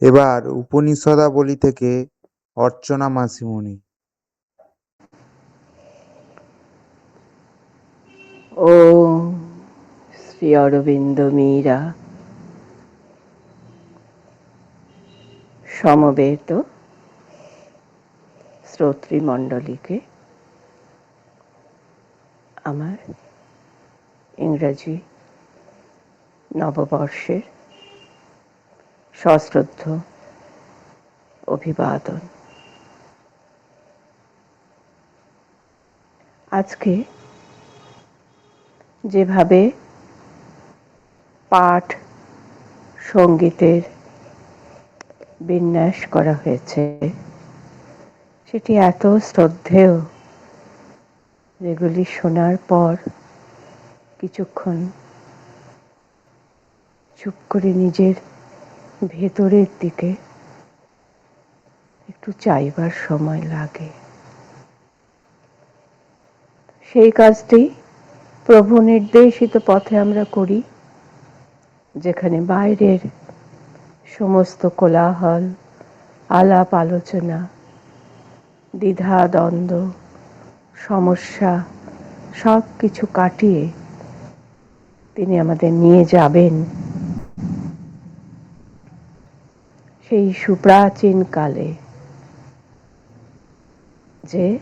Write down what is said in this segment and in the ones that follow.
এবার উপনিষদাবলী থেকে অর্চনা মাসিমণি। ও শ্রী অরবিন্দ মীরা। সমবেত শ্রোতৃমণ্ডলীকে আমার ইংরাজি নববর্ষের সশ্রদ্ধ অভিবাদন। আজকে যেভাবে পাঠ সঙ্গীতের বিন্যাস করা হয়েছে, সেটি এত শ্রদ্ধেয় যেগুলি শোনার পর কিছুক্ষণ চুপ করে নিজের ভেতরের দিকে একটু চাইবার সময় লাগে। সেই কাজটি প্রভু নির্দেশিত পথে আমরা করি, যেখানে বাইরের সমস্ত কোলাহল, আলাপ আলোচনা, দ্বিধা, দ্বন্দ্ব, সমস্যা সব কিছু কাটিয়ে তিনি আমাদের নিয়ে যাবেন। সেই সুপ্রাচীন কালে যে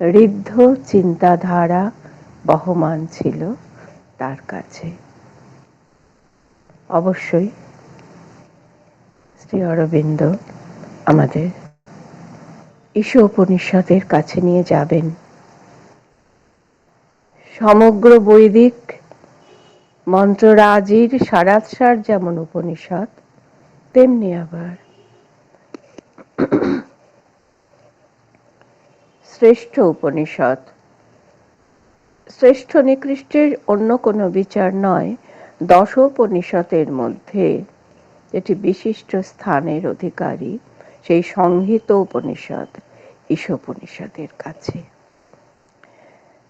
ঋদ্ধ চিন্তাধারা বহমান ছিল তার কাছে। অবশ্যই শ্রী অরবিন্দ আমাদের ঈশ উপনিষদের কাছে নিয়ে যাবেন। সমগ্র বৈদিক মন্ত্ররাজির সারাৎসার যেমন উপনিষদ তেমনি আবার। শ্রেষ্ঠ উপনিষদ। শ্রেষ্ঠ নিকৃষ্টের অন্য কোনো বিচার নয় দশ উপনিষদের মধ্যে। যেটি বিশিষ্ট স্থানের অধিকারী, সেই সংহিত উপনিষদ, ঈশোপনিষদের কাছে।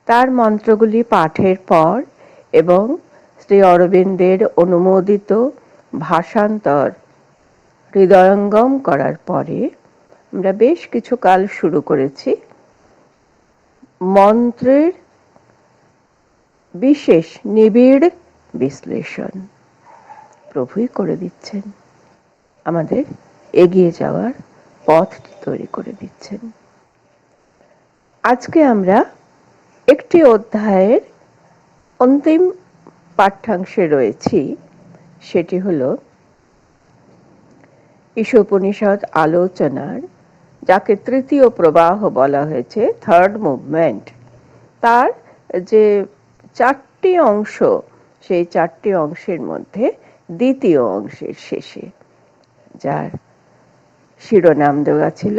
তার মন্ত্রগুলি পাঠের পর এবং শ্রী অরবিন্দের অনুমোদিত ভাষান্তর হৃদয়ঙ্গম করার পরে আমরা বেশ কিছু কাল শুরু করেছি। মন্ত্রের বিশেষ নিবিড় বিশ্লেষণ প্রভুই করে দিচ্ছেন। আমাদের এগিয়ে যাওয়ার পথ তৈরি করে দিচ্ছেন। আজকে আমরা একটি অধ্যায়ের অন্তিম পাঠ্যাংশে রয়েছি। সেটি হল ঈশোপনিষদ আলোচনার, যাকে তৃতীয় প্রবাহ বলা হয়েছে থার্ড মুভমেন্ট তার যে চারটি অংশ, সেই চারটি অংশের মধ্যে দ্বিতীয় অংশের শেষে, যার শিরোনাম দেওয়া ছিল,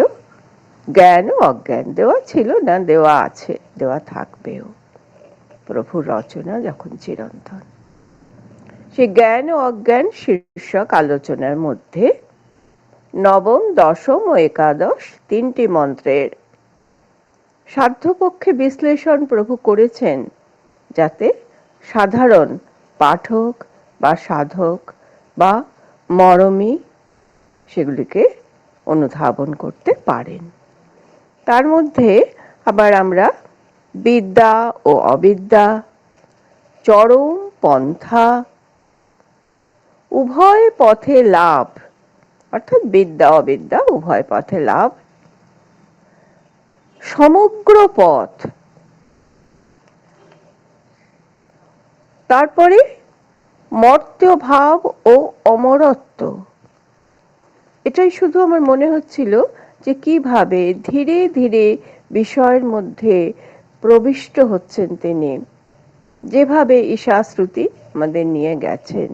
জ্ঞান ও অজ্ঞান, দেওয়া ছিল না, দেওয়া আছে, দেওয়া থাকবেও। প্রভুর রচনা যখন চিরন্তন। সেই জ্ঞান ও অজ্ঞান শীর্ষক আলোচনার মধ্যে নবম, দশম ও একাদশ তিনটি মন্ত্রের। সাধ্যপক্ষে বিশ্লেষণ প্রভু করেছেন যাতে সাধারণ পাঠক বা সাধক বা মরমী সেগুলিকে অনুধাবন করতে পারেন। তার মধ্যে আবার আমরা বিদ্যা ও অবিদ্যা, চরম পন্থা, উভয় পথে লাভ অর্থাৎ বিদ্যা, অবিদ্যা, উভয় পথে লাভ। সমগ্র পথ। তারপরে মর্ত্য ভাব ও অমরত্ব। এটাই শুধু আমার মনে হচ্ছিল যে কীভাবে ধীরে ধীরে বিষয়ের মধ্যে প্রবিষ্ট হচ্ছেন তিনি, যেভাবে ঈশাশ্রুতি আমাদের নিয়ে গেছেন।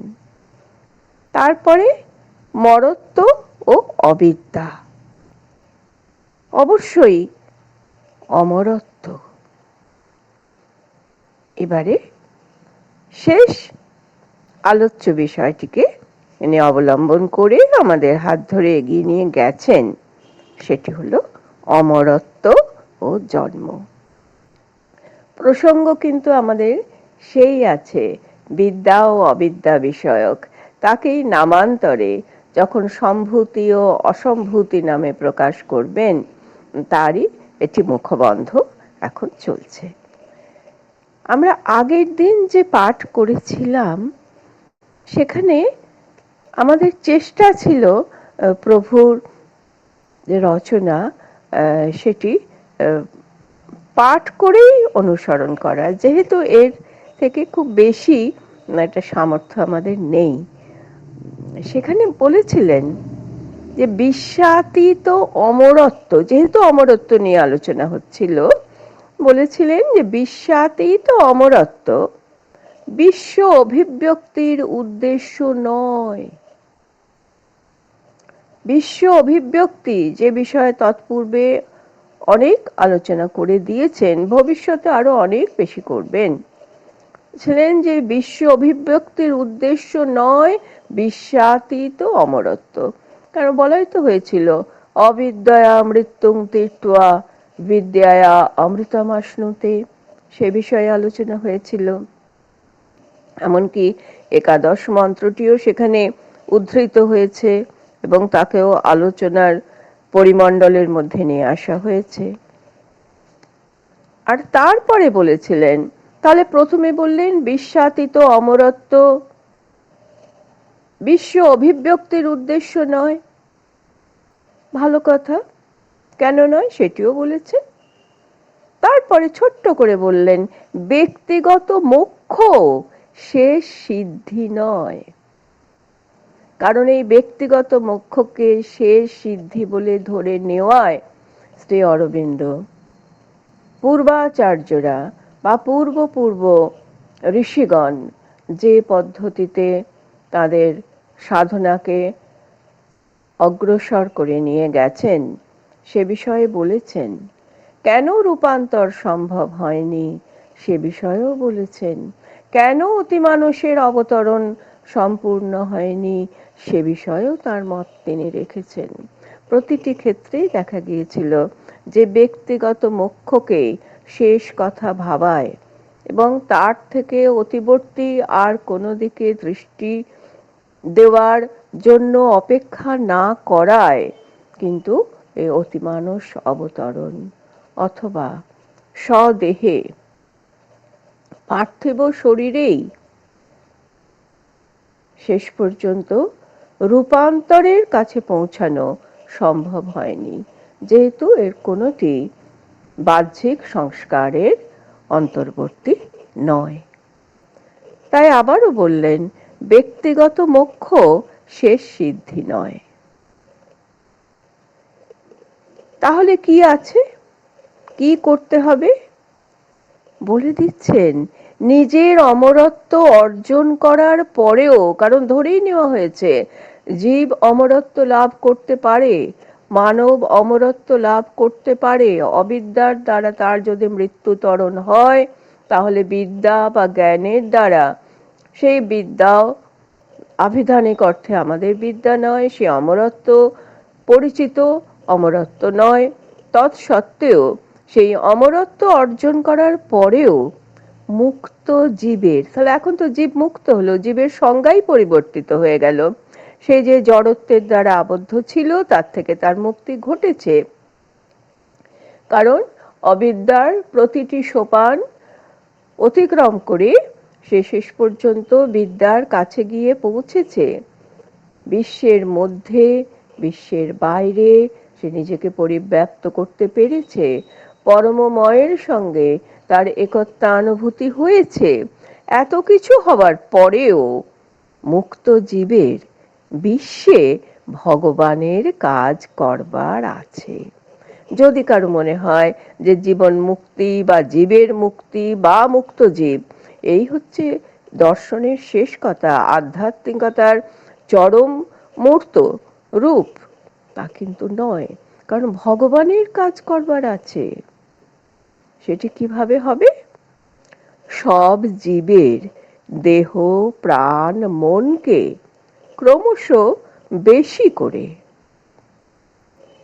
তারপরে মরত্ব ও অবিদ্যা। অবশ্যই অমরত্ব। এবারে শেষ আলোচ্য বিষয়টিকে ইনি অবলম্বন করে আমাদের হাত ধরে এগিয়ে নিয়ে গেছেন সেটি হলো অমরত্ব ও জন্ম। প্রসঙ্গ কিন্তু আমাদের সেই আছে, বিদ্যা ও অবিদ্যা বিষয়ক। তাকেই নামান্তরে যখন সম্ভূতি ও অসম্ভূতি নামে প্রকাশ করবেন, তারই এটি মুখবন্ধ এখন চলছে। আমরা আগের দিন যে পাঠ করেছিলাম, সেখানে আমাদের চেষ্টা ছিল প্রভুর যে রচনা সেটি পাঠ করেই অনুসরণ করা। যেহেতু এর থেকে খুব বেশি একটা সামর্থ্য আমাদের নেই। সেখানে বলেছিলেন যে বিশ্বাতীত অমরত্ব, যেহেতু অমরত্ব নিয়ে আলোচনা হচ্ছিল, বলেছিলেন যে বিশ্বাতীত অমরত্ব বিশ্ব অভিব্যক্তির উদ্দেশ্য নয়। বিশ্ব অভিব্যক্তি যে বিষয়ে তৎপূর্বে অনেক আলোচনা করে দিয়েছেন, ভবিষ্যতে আরও অনেক বেশি করবেন। ছিলেন যে বিশ্ব অভিব্যক্তির উদ্দেশ্য নয় বিশ্বাতীত অমরত্ব। কারণ বলাই তো হয়েছিল, অবিদ্যয়া মৃত্যুং তীর্থা বিদ্যায়া অমৃতমাশ্নুতে। সে বিষয়ে আলোচনা হয়েছিল। এমনকি একাদশ মন্ত্রটিও সেখানে উদ্ধৃত হয়েছে এবং তাকেও আলোচনার পরিমণ্ডলের মধ্যে নিয়ে আসা হয়েছে। আর তারপরে বলেছিলেন, তাহলে প্রথমে বললেন, বিশ্বাতীত অমরত্ব বিশ্ব অভিব্যক্তির উদ্দেশ্য নয়। ভালো কথা, কেন নয় সেটিও বলেছে। তারপরে ছোট্ট করে বললেন, ব্যক্তিগত মোক্ষ শেষ সিদ্ধি নয়। কারণ এই ব্যক্তিগত মোক্ষকে শেষ সিদ্ধি বলে ধরে নেওয়ায় শ্রী অরবিন্দ। পূর্বাচার্যরা বা পূর্ব পূর্ব ঋষিগণ যে পদ্ধতিতে তাদের সাধনাকে অগ্রসর করে নিয়ে গেছেন। সে বিষয়ে বলেছেন, কেন রূপান্তর সম্ভব হয়নি? সে বিষয়েও বলেছেন, কেন অতি মানুষের অবতরণ সম্পূর্ণ হয়নি? সে বিষয়েও তার মত তিনি রেখেছেন। প্রতিটি ক্ষেত্রেই দেখা গিয়েছিল যে ব্যক্তিগত মোক্ষকে শেষ কথা ভাবায়। এবং তার থেকে অতিবর্তী আর কোনো দিকে দৃষ্টি দেওয়ার জন্য অপেক্ষা না করায় কিন্তু এই অতিমানস অবতরণ অথবা স্বদেহে। পার্থিব শরীরেই শেষ পর্যন্ত রূপান্তরের কাছে পৌঁছানো সম্ভব হয়নি। যেহেতু এর কোনোটি বাহ্যিক সংস্কারের অন্তর্বর্তী নয়। তাই আবারও বললেন, ব্যক্তিগত মোক্ষ শেষ সিদ্ধি নয়। তাহলে কি আছে? কি করতে হবে? বলে দিচ্ছেন, নিজের অমরত্ব অর্জন করার পরেও, কারণ ধরেই নেওয়া হয়েছে, জীব অমরত্ব লাভ করতে পারে মানব অমরত্ব লাভ করতে পারে। অবিদ্যার দ্বারা তার যদি মৃত্যুতরণ হয়, তাহলে বিদ্যা বা জ্ঞানের দ্বারা। সেই বিদ্যাও আভিধানিক অর্থে আমাদের বিদ্যা নয়, সে অমরত্ব, পরিচিত অমরত্ব নয়। তৎসত্ত্বেও সেই অমরত্ব অর্জন করার পরেও মুক্ত জীবের, তাহলে এখন তো জীব মুক্ত হলো, জীবের সংজ্ঞাই পরিবর্তিত হয়ে গেল। সে যে জড়ত্বের দ্বারা আবদ্ধ ছিল, তার থেকে তার মুক্তি ঘটেছে। কারণ অবিদ্যার প্রতিটি সোপান অতিক্রম করে সে শেষ পর্যন্ত বিদ্যার কাছে গিয়ে পৌঁছেছে। বিশ্বের মধ্যে, বিশ্বের বাইরে সে নিজেকে পরিব্যাপ্ত করতে পেরেছে। পরমময়ের সঙ্গে তার একত্বানুভূতি হয়েছে। এত কিছু হবার পরেও মুক্ত জীবের বিশ্বে ভগবানের কাজ করবার আছে। যদি কারও মনে হয় যে জীবন মুক্তি বা জীবের মুক্তি বা মুক্ত জীব, এই হচ্ছে দর্শনের শেষ কথা, আধ্যাত্মিকতার চরম মূর্ত রূপ, তা কিন্তু নয়, কারণ ভগবানের কাজ করবার আছে। সেটি কীভাবে হবে? সব জীবের দেহ, প্রাণ, মনকে ক্রমশ বেশি করে।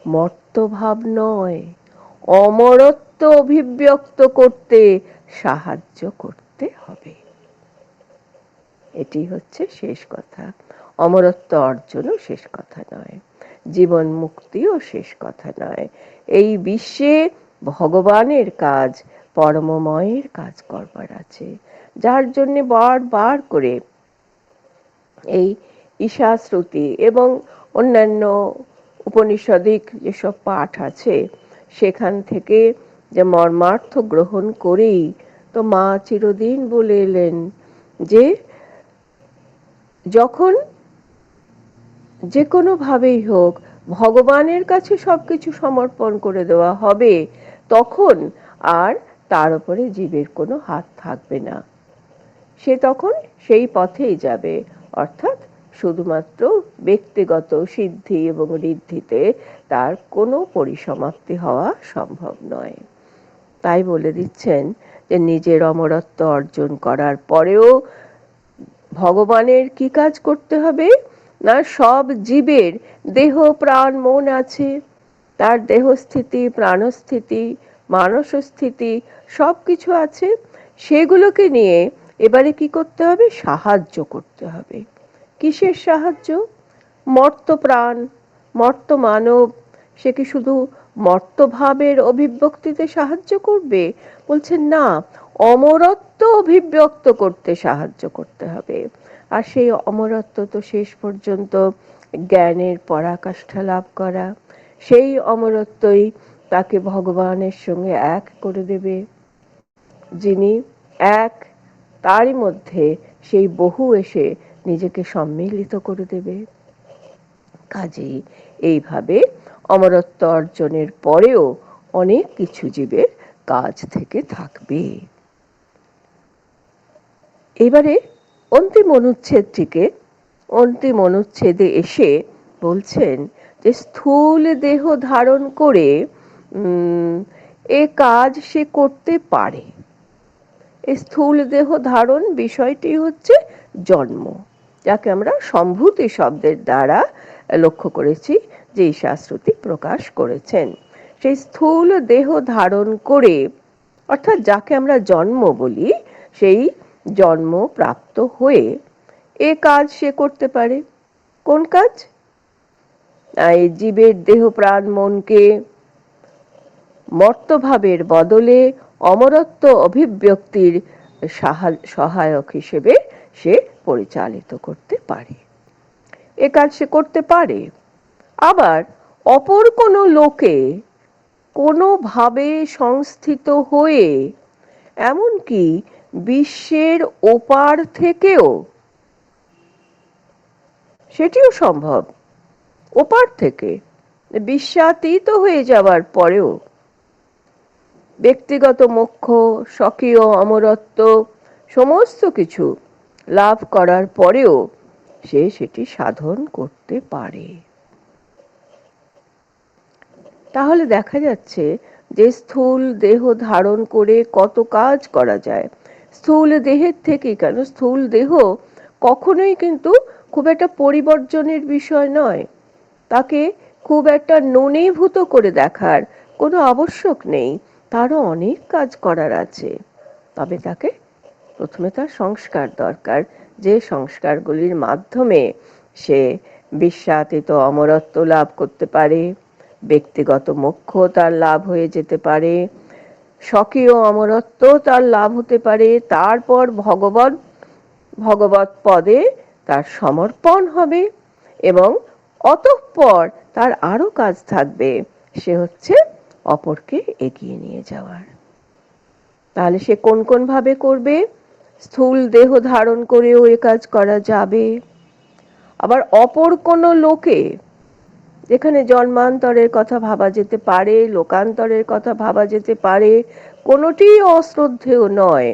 মর্তভাব নয়, অমরত্ব অভিব্যক্ত করতে সাহায্য করতে হবে। এটি হচ্ছে শেষ কথা। অমরত্ব অর্জনও শেষ কথা নয়, জীবন মুক্তিও শেষ কথা নয়। এই বিশ্বে ভগবানের কাজ, পরমময়ের কাজ করবার আছে। যার জন্য বারবার করে এই ঈশাশ্রুতি এবং অন্যান্য উপনিষদিক যেসব পাঠ আছে, সেখান থেকে যে মর্মার্থ গ্রহণ করেই তো মা চিরদিন বলে এলেন যে, যখন যে কোনো ভাবেই হোক ভগবানের কাছে সবকিছু সমর্পণ করে দেওয়া হবে, তখন আর তার উপরে জীবের কোনো হাত থাকবে না। সে তখন সেই পথেই যাবে, অর্থাৎ শুধুমাত্র ব্যক্তিগত সিদ্ধি এবং ঋদ্ধিতে তার কোনো পরিসমাপ্তি হওয়া সম্ভব নয়। তাই বলে দিচ্ছেন যে নিজের অমরত্ব অর্জন করার পরেও ভগবানের কি কাজ করতে হবে? না সব জীবের দেহ, প্রাণ, মন আছে? তার দেহস্থিতি, প্রাণস্থিতি, মানসস্থিতি সব কিছু আছে। সেগুলোকে নিয়ে এবারে কি করতে হবে? সাহায্য করতে হবে। কিসের সাহায্য? মর্ত প্রাণ মর্ত মানব সে কি শুধু মর্তভাবের অভিব্যক্তিতে সাহায্য করবে? বলছেন, না, অমরত্ব অভিব্যক্ত করতে সাহায্য করতে হবে। আর সেই অমরত্ব তো শেষ পর্যন্ত জ্ঞানের পরাকাষ্ঠা লাভ করা। সেই অমরত্বই তাকে ভগবানের সঙ্গে এক করে দেবে। যিনি এক, তারই মধ্যে সেই বহু এসে নিজেকে সম্মিলিত করে দেবে। কাজেই এইভাবে অমরত্ব অর্জনের পরেও অনেক কিছু জীবের কাজ থেকে থাকবে। এবারে অন্তিম অনুচ্ছেদটিকে, অন্তিম অনুচ্ছেদে এসে বলছেন যে, স্থূল দেহ ধারণ করে এ কাজ সে করতে পারে। স্থূল দেহ ধারণ বিষয়টি হচ্ছে জন্ম। যাকে আমরা সম্ভূতি শব্দের দ্বারা লক্ষ্য করেছি যে শাস্ত্রটি প্রকাশ করেছেন। সেই স্থূল দেহ ধারণ করে, অর্থাৎ যাকে আমরা জন্ম বলি, সেই জন্ম প্রাপ্ত হয়ে এ কাজ সে করতে পারে। কোন কাজ? এই জীবের দেহ প্রাণ মনকে মর্তভাবের বদলে অমরত্ব অভিব্যক্তির সহায়ক হিসেবে সে পরিচালিত করতে পারে। এ কাজ সে করতে পারে। আবার অপর কোনো লোকে কোনোভাবে সংস্থিত হয়ে, এমনকি বিশ্বের ওপার থেকেও, সেটিও সম্ভব। ওপার থেকে বিশ্বাতীত হয়ে যাওয়ার পরেও ব্যক্তিগত মোক্ষ, স্বকীয়, অমরত্ব, সমস্ত কিছু লাভ করার পরেও সে সেটি সাধন করতে পারে। তাহলে দেখা যাচ্ছে যে স্থূল দেহ ধারণ করে কত কাজ করা যায়। স্থূল দেহের থেকে কেন? স্থূল দেহ কখনোই কিন্তু খুব একটা পরিবর্জনের বিষয় নয়। তাকে খুব একটা ননীভূত করে দেখার কোনো আবশ্যক নেই। তারও অনেক কাজ করার আছে। তবে তাকে প্রথমে তার সংস্কার দরকার। যে সংস্কারগুলির মাধ্যমে সে বিশ্বাতীত অমরত্ব লাভ করতে পারে, ব্যক্তিগত মোক্ষ তার লাভ হয়ে যেতে পারে, স্বকীয় অমরত্ব তার লাভ হতে পারে, তারপর ভগবত ভগবত পদে তার সমর্পণ হবে এবং অতঃপর তার আরও কাজ থাকবে। সে হচ্ছে অপরকে এগিয়ে নিয়ে যাওয়ার। তাহলে সে কোন কোন ভাবে করবে? স্থূল দেহ ধারণ করেও এ কাজ করা যাবে। আবার অপর কোনো লোকে, যেখানে জন্মান্তরের কথা ভাবা যেতে পারে, লোকান্তরের কথা ভাবা যেতে পারে, কোনোটি অশ্রদ্ধেয় নয়।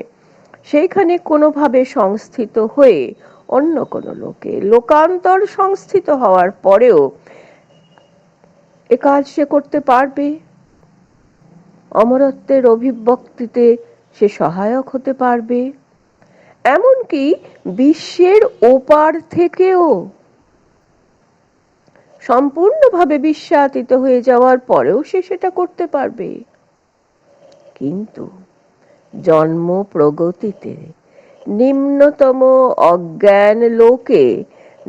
সেইখানে কোনোভাবে সংস্থিত হয়ে অন্য কোনো লোকে, লোকান্তর সংস্থিত হওয়ার পরেও এ কাজ সে করতে পারবে। অমরত্বের অভিব্যক্তিতে সে সহায়ক হতে পারবে। এমনকি বিশ্বের ওপার থেকেও। সম্পূর্ণভাবে বিশ্বাতীত হয়ে যাওয়ার পরেও সে সেটা করতে পারবে। কিন্তু জন্ম প্রগতিতে নিম্নতম অজ্ঞান লোকে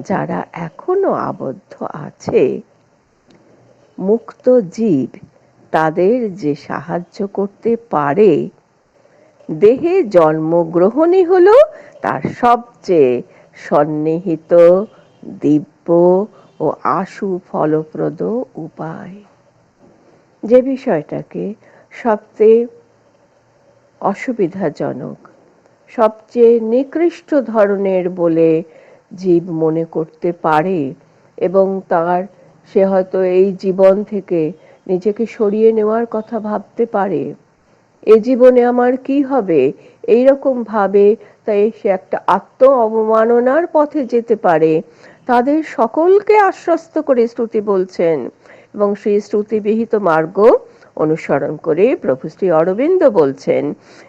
যারা এখনও আবদ্ধ আছে, মুক্ত জীব তাদের যে সাহায্য করতে পারে দেহে জন্মগ্রহণই হল তার সবচেয়ে সন্নিহিত, দিব্য ও আশু ফলপ্রদ উপায়। যে বিষয়টাকে সবচেয়ে অসুবিধাজনক, সবচেয়ে নিকৃষ্ট ধরনের বলে জীব মনে করতে পারে এবং তার সে হয়তো এই জীবন থেকে নিজেকে সরিয়ে নেওয়ার কথা ভাবতে পারে। এ জীবনে আমার কি হবে? এই রকম ভাবে তাই সে একটা আত্ম অবমাননার পথে যেতে পারে। তাদের সকলকে আশ্বস্ত করে শ্রুতি বলছেন এবং সেই শ্রুতিবিহিত মার্গ অনুসরণ করে প্রভু শ্রী অরবিন্দ বলছেন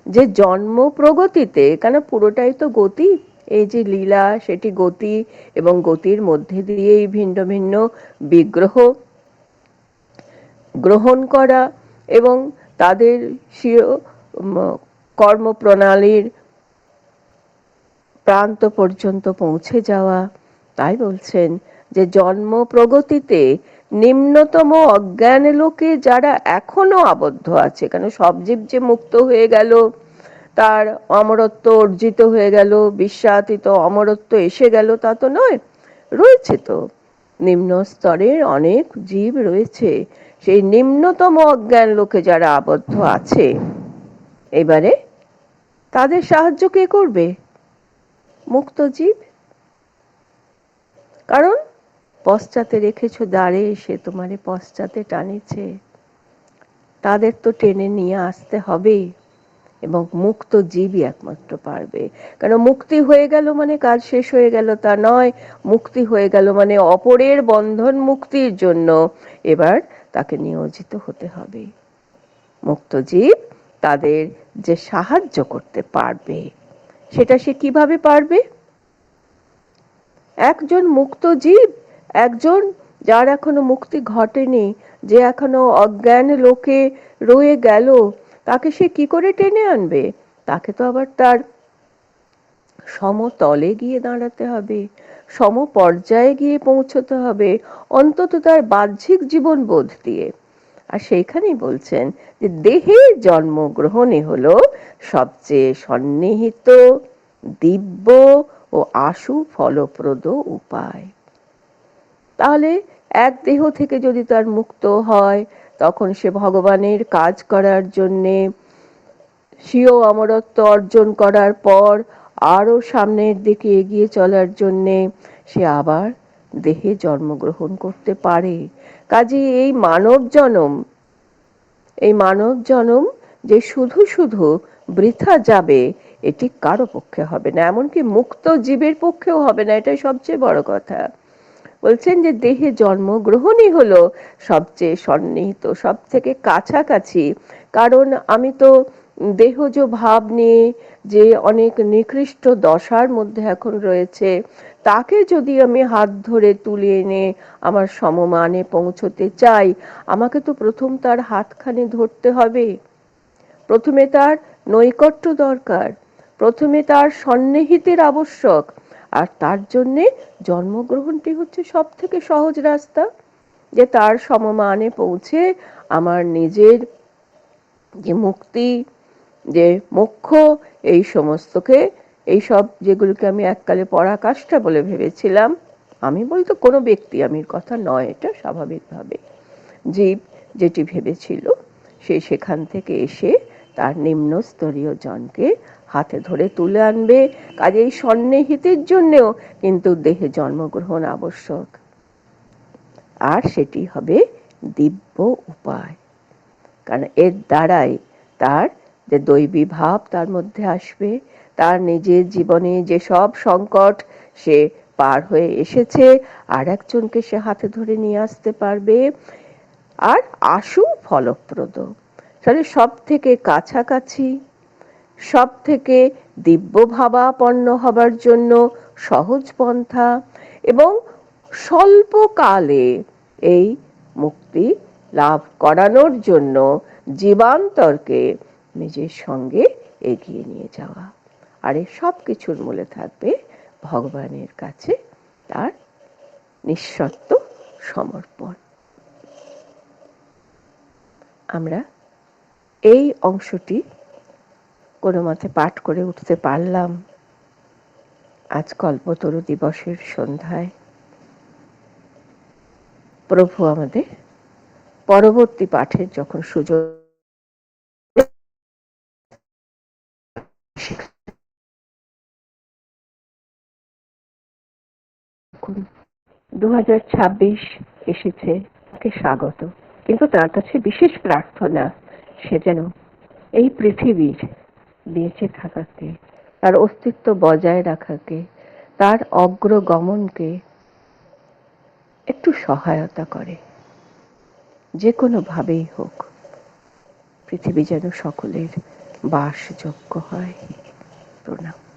যে জন্ম প্রগতিতে, কেন পুরোটাই তো গতি? এই যে লীলা, সেটি গতি এবং গতির মধ্যে দিয়েই ভিন্ন ভিন্ন বিগ্রহ গ্রহণ করা এবং তাদের স্বীয় কর্মপ্রণালীর প্রান্ত পর্যন্ত পৌঁছে যাওয়া। তাই বলছেন যে জন্ম প্রগতিতে নিম্নতম অজ্ঞান লোকে যারা এখনও আবদ্ধ আছে, কেন সব জীব যে মুক্ত হয়ে গেল, তার অমরত্ব অর্জিত হয়ে গেল, বিশ্বাতীত অমরত্ব এসে গেল, তা তো নয়। রয়েছে তো নিম্ন স্তরের অনেক জীব রয়েছে সেই নিম্নতম অজ্ঞান লোকে যারা আবদ্ধ আছে, এবারে তাদের সাহায্য কে করবে? মুক্ত জীব? কারণ পশ্চাতে রেখেছো দাঁড়ে সে তোমারে পশ্চাতে টানেছে। তাদের তো টেনে নিয়ে আসতে হবে এবং মুক্ত জীবই একমাত্র পারবে। কারণ মুক্তি হয়ে গেল মানে কাজ শেষ হয়ে গেল তা নয়। মুক্তি হয়ে গেল মানে অপরের বন্ধন মুক্তির জন্য। এবার তাকে নিয়োজিত হতে হবে। মুক্ত জীব তাদের যে সাহায্য করতে পারবে, সেটা সে কীভাবে পারবে? একজন মুক্ত জীব, একজন যার এখনও মুক্তি ঘটেনি, যে এখনও অজ্ঞান লোকে রয়ে গেল, তাকে সে কি করে টেনে আনবে? তাকে তো আবার তার সমতলে গিয়ে দাঁড়াতে হবে সম পর্যায়ে গিয়ে পৌঁছতে হবে, অন্তত তার বাহ্যিক জীবন বোধ দিয়ে। আর সেইখানেই বলছেন যে দেহে জন্মগ্রহণই হলো সবচেয়ে সন্নিহিত, দিব্য ও আশু ফলপ্রদ উপায়। তাহলে এক দেহ থেকে যদি তার মুক্ত হয়, তখন সে ভগবানের কাজ করার জন্যে স্বীয় অমরত্ব অর্জন করার পর আরও সামনের দিকে এগিয়ে চলার জন্যে সে আবার দেহে জন্মগ্রহণ করতে পারে। কাজে এই মানব জনম, এই মানব জনম যে শুধু শুধু বৃথা যাবে, এটি কারও পক্ষে হবে না, এমনকি মুক্ত জীবের পক্ষেও হবে না, এটাই সবচেয়ে বড় কথা। বলছেন যে দেহে জন্মগ্রহণই হলো সবচেয়ে সন্নিহিত সব থেকে কাছাকাছি। কারণ আমি তো দেহজ ভাব নিয়ে যে অনেক নিকৃষ্ট দশার মধ্যে এখন রয়েছে, তাকে যদি আমি হাত ধরে তুলে এনে আমার সমমানে পৌঁছতে চাই, আমাকে তো প্রথম তার হাতখানি ধরতে হবে। প্রথমে তার নৈকট্য দরকার, প্রথমে তার সন্নিহিতের আবশ্যক, আর তার জন্যে জন্মগ্রহণটি হচ্ছে সব থেকে সহজ রাস্তা, যে তার সমমানে পৌঁছে আমার নিজের যে মুক্তি যে মোক্ষ, এই সমস্তকে, এই সব যেগুলোকে আমি এককালে পরাকাষ্ঠা বলে ভেবেছিলাম, আমি বলতো কোনো ব্যক্তি আমির কথা নয়, এটা স্বাভাবিকভাবে। জীব যেটি ভেবেছিল, সে সেখান থেকে এসে তার নিম্ন স্তরীয় জনকে হাতে ধরে তুলে আনবে। কাজেই সন্নিহিতের জন্যেও কিন্তু দেহে জন্মগ্রহণ আবশ্যক। আর সেটি হবে দিব্য উপায়। কারণ এর দ্বারাই তার যে দৈবী ভাব তার মধ্যে আসবে, তার নিজের জীবনে যে সব সংকট সে পার হয়ে এসেছে, আর একজনকে সে হাতে ধরে নিয়ে আসতে পারবে, আর আশু ফলপ্রদ। তাহলে সব থেকে কাছাকাছি সব থেকে দিব্য ভাবাপন্ন হবার জন্য সহজ পন্থা এবং স্বল্পকালে এই মুক্তি লাভ করানোর জন্য জীবান্তরকে নিজের সঙ্গে এগিয়ে নিয়ে যাওয়া। আর এই সব কিছুর মূলে থাকবে ভগবানের কাছে তার নিঃশর্ত সমর্পণ। আমরা এই অংশটি কোনো মতে পাঠ করে উঠতে পারলাম। আজ কল্পতরু দিবসের সন্ধ্যায়। প্রভু আমাদের পরবর্তী পাঠের যখন সুযোগ দু হাজার ছাব্বিশ এসেছে, তাকে স্বাগত। কিন্তু তার কাছে বিশেষ প্রার্থনা, সে যেন এই পৃথিবীর বেঁচে থাকাকে, তার অস্তিত্ব বজায় রাখাকে, তার অগ্রগমনকে একটু সহায়তা করে। যে কোনো ভাবেই হোক, পৃথিবী যেন সকলের বাসযোগ্য হয়। প্রণাম।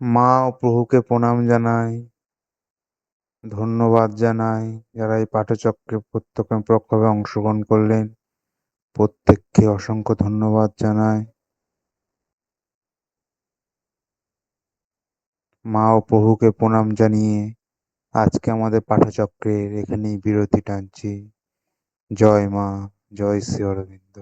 মা ও প্রভুকে প্রণাম জানাই, ধন্যবাদ জানাই। যারা এই পাঠচক্রে প্রত্যক্ষভাবে অংশগ্রহণ করলেন, প্রত্যেককে অসংখ্য ধন্যবাদ জানাই। মা ও প্রভুকে প্রণাম জানিয়ে আজকে আমাদের পাঠচক্রের এখানেই বিরতি টানছি। জয় মা, জয় শ্রী অরবিন্দ।